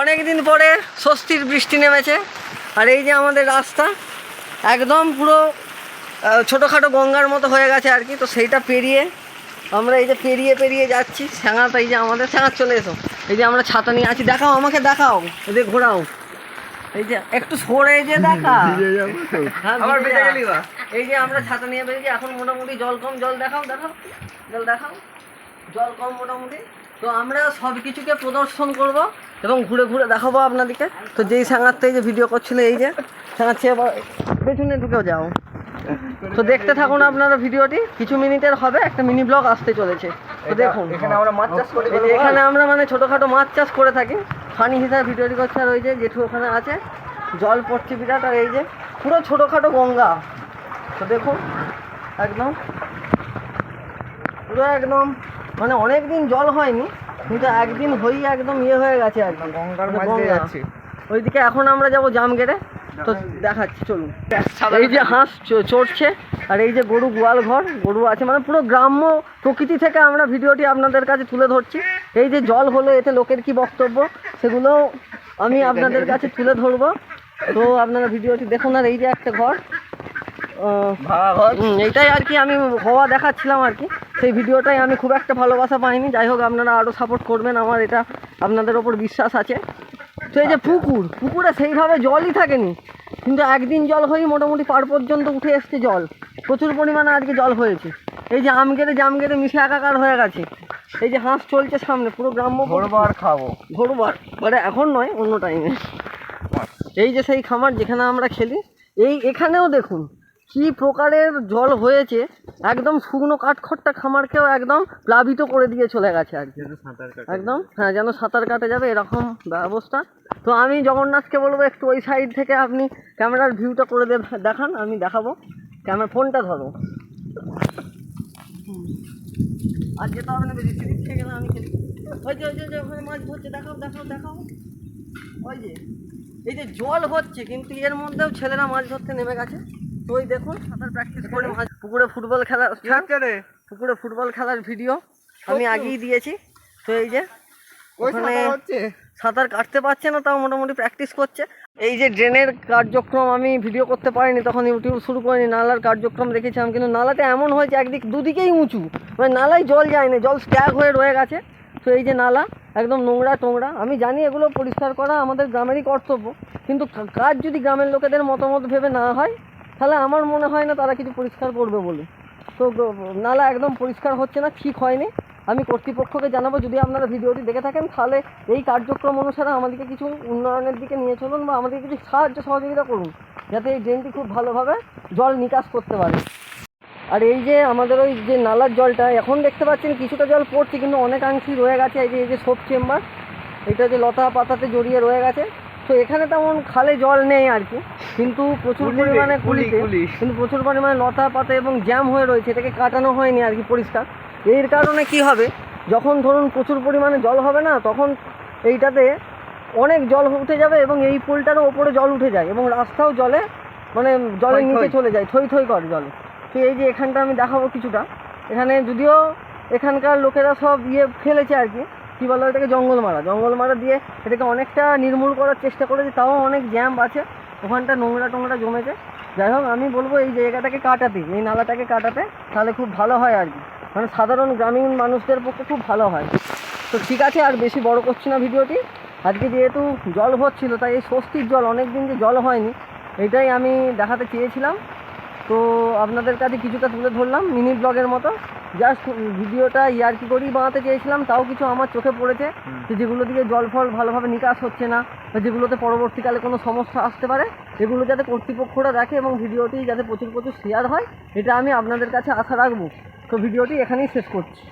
অনেক দিন পরে স্বস্তির বৃষ্টি নেমেছে। আর এই যে আমাদের রাস্তা একদম পুরো ছোটোখাটো গঙ্গার মতো হয়ে গেছে আর কি। তো সেইটা পেরিয়ে আমরা এই যে পেরিয়ে পেরিয়ে যাচ্ছি স্যাঙাটা এই যে আমাদের স্যাঙার চলে এসো। এই যে আমরা ছাতা নিয়ে আছি। দেখাও আমাকে দেখাও। এই যে ঘোরাও। এই যে একটু সরে যে দেখা। হ্যাঁ? এই যে আমরা ছাতা নিয়ে বেরিয়েছি। এখন মোটামুটি জল কম জল দেখাও দেখাও জল দেখাও। জল কম মোটামুটি। তো আমরা সব কিছুকে প্রদর্শন করব এবং ঘুরে ঘুরে দেখাবো আপনাদেরকে। তো যেই সাঙারতে যে ভিডিও করছিল এই যে সাঙাচ্ছে আবার পেছনে ঢুকেও যাও। তো দেখতে থাকুন আপনারা ভিডিওটি কিছু মিনিটের হবে একটা মিনি ব্লগ আসতে চলেছে। তো দেখুন। এখানে আমরা মাছ চাষ করি এখানে আমরা মানে ছোটোখাটো মাছ চাষ করে থাকি। ফানি হিসাবে ভিডিওটি করছে আর ওই যে জেঠু ওখানে আছে। জল পড়ছে বিরাট আর এই যে পুরো ছোটোখাটো গঙ্গা। তো দেখুন একদম। পুরো একদম মানে অনেক দিন জল হয়নি কিন্তু একদিন হয়েই একদম ইয়ে হয়ে গেছে একদম। গঙ্গার মানে মাঝ যাচ্ছি। ওইদিকে এখন আমরা যাব জামগেরে তো দেখাচ্ছি চলুন। এই যে হাঁস চড়ছে আর এই যে গরু গোয়াল ঘর গরু আছে মানে পুরো গ্রাম্য প্রকৃতি থেকে আমরা ভিডিওটি আপনাদের কাছে তুলে ধরছি। এই যে জল হলো এতে লোকের কি বক্তব্য? সেগুলো আমি আপনাদের কাছে তুলে ধরবো। তো আপনারা ভিডিওটি দেখুন আর এই যে একটা ঘর এইটাই আর কি আমি হওয়া দেখাচ্ছিলাম আর কি। সেই ভিডিওটাই আমি খুব একটা ভালোবাসা পাইনি। যাই হোক আপনারা আরও সাপোর্ট করবেন আমার এটা আপনাদের ওপর বিশ্বাস আছে। তো এই যে পুকুর পুকুরে সেইভাবে জলই থাকেনি। কিন্তু একদিন জল হয়েই মোটামুটি পার পর্যন্ত উঠে এসছে জল। প্রচুর পরিমাণে আজকে জল হয়েছে। এই যে আমগেরে জামগেরে মিশে একাকার হয়ে গেছে। এই যে হাঁস চলছে সামনে পুরো গ্রাম্য ভোরবার খাব। ঘোরবার মানে এখন নয় অন্য টাইমে এই যে সেই খামার যেখানে আমরা খেলি এই এখানেও দেখুন কি প্রকারের জল হয়েছে একদম শুকনো কাঠখট্টা খামারকেও একদম প্লাবিত করে দিয়ে চলে গেছে আর কি একদম হ্যাঁ যেন সাঁতার কাটে যাবে এরকম ব্যবস্থা। তো আমি জগন্নাথকে বলব একটু ওই সাইড থেকে আপনি ক্যামেরার ভিউটা করে দেখান আমি দেখাবো। ক্যামেরা ফোনটা ধরো। আর যেতে হবে না বেশি খেয়ে গেলে আমি ওই যে ওই যে ওখানে মাছ ধরছে দেখাও দেখাও দেখাও। ওই যে এই যে জল হচ্ছে কিন্তু এর মধ্যেও ছেলেরা মাছ ধরতে নেমে গেছে। তো ওই দেখুন সাঁতার প্র্যাকটিস করে। পুকুরে ফুটবল খেলা রে পুকুরে ফুটবল খেলার ভিডিও আমি আগেই দিয়েছি। তো এই যে ওখানে সাঁতার কাটতে পারছে না তাও মোটামুটি প্র্যাকটিস করছে। এই যে ড্রেনের কার্যক্রম আমি ভিডিও করতে পারিনি তখন ইউটিউব শুরু করিনি নালার কার্যক্রম দেখেছিলাম কিন্তু নালাটা এমন হয়েছে একদিক দুদিকেই উঁচু। মানে নালায় জল যায় না জল স্ট্যাগ হয়ে রয়ে গেছে। তো এই যে নালা একদম নোংরা টোংরা। আমি জানি এগুলো পরিষ্কার করা আমাদের গ্রামেরই কর্তব্য কিন্তু কাজ যদি গ্রামের লোকেদের মতামত ভেবে না হয় তাহলে আমার মনে হয় না তারা কিছু পরিষ্কার করবে বলে। তো, নালা একদম পরিষ্কার হচ্ছে না, ঠিক হয়নি। আমি কর্তৃপক্ষকে জানাব, যদি আপনারা ভিডিওটি দেখে থাকেন, তাহলে এই কার্যক্রম অনুসারে আমাদেরকে কিছু উন্নয়নের দিকে নিয়ে চলুন বা আমাদেরকে কিছু সাহায্য সহযোগিতা করুন, যাতে এই ড্রেনটি খুব ভালোভাবে জল নিকাশ করতে পারে। আর এই যে আমাদের ওই যে নালার জলটা, এখন দেখতে পাচ্ছেন কিছুটা জল পড়ছে, কিন্তু অনেকাংশই রয়ে গেছে, এই যে এই যে সোপ চেম্বার, এটা যে লতা পাতাতে জড়িয়ে রয়ে গেছে। তো এখানে তেমন খালে জল নেই আর কি কিন্তু প্রচুর পরিমাণে কুলি, কুলিতে কিন্তু প্রচুর পরিমাণে লতা পাতা এবং জ্যাম হয়ে রয়েছে এটাকে কাটানো হয়নি আর কি পরিষ্কার। এর কারণে কি হবে যখন ধরুন প্রচুর পরিমাণে জল হবে না তখন এইটাতে অনেক জল উঠে যাবে এবং এই পুলটারও ওপরে জল উঠে যায় এবং রাস্তাও জলে মানে জলের নিচে চলে যায় থই থই করে জলে। তো এই যে এখানটা আমি দেখাবো কিছুটা এখানে যদিও এখানকার লোকেরা সব ইয়ে ফেলেছে আর কি কী বলো এটাকে জঙ্গল মারা। জঙ্গল মারা দিয়ে এটাকে অনেকটা নির্মূল করার চেষ্টা করেছে, তাও অনেক জ্যাম আছে। ওখানটা নোংরা টোংরা জমেছে। যাই হোক, আমি বলব এই জায়গাটাকে কাটাতে, এই নালাটাকে কাটাতে তাহলে খুব ভালো হয় আর কি। মানে সাধারণ গ্রামীণ মানুষদের পক্ষে খুব ভালো হয়। তো ঠিক আছে, আর বেশি বড় করছি না ভিডিওটি। আজকে যেহেতু জল হচ্ছিল, তাই এই স্বস্তির জল অনেক দিন যে জল হয়নি, এটাই আমি দেখাতে চেয়েছিলাম। তো আপনাদের কাছে কিছুটা তুলে ধরলাম, মিনি ব্লগের মতো। জাস্ট ভিডিওটা ইয়ার্কি করেই বানাতে চেয়েছিলাম তাও কিছু আমার চোখে পড়েছে। যে যেগুলো দিকে জল ফল ভালোভাবে নিকাশ হচ্ছে না বা যেগুলোতে পরবর্তীকালে কোনো সমস্যা আসতে পারে এগুলো যাতে কর্তৃপক্ষরা দেখে এবং ভিডিওটি যাতে প্রচুর প্রচুর শেয়ার হয় এটা আমি আপনাদের কাছে আশা রাখব। তো ভিডিওটি এখানেই শেষ করছি।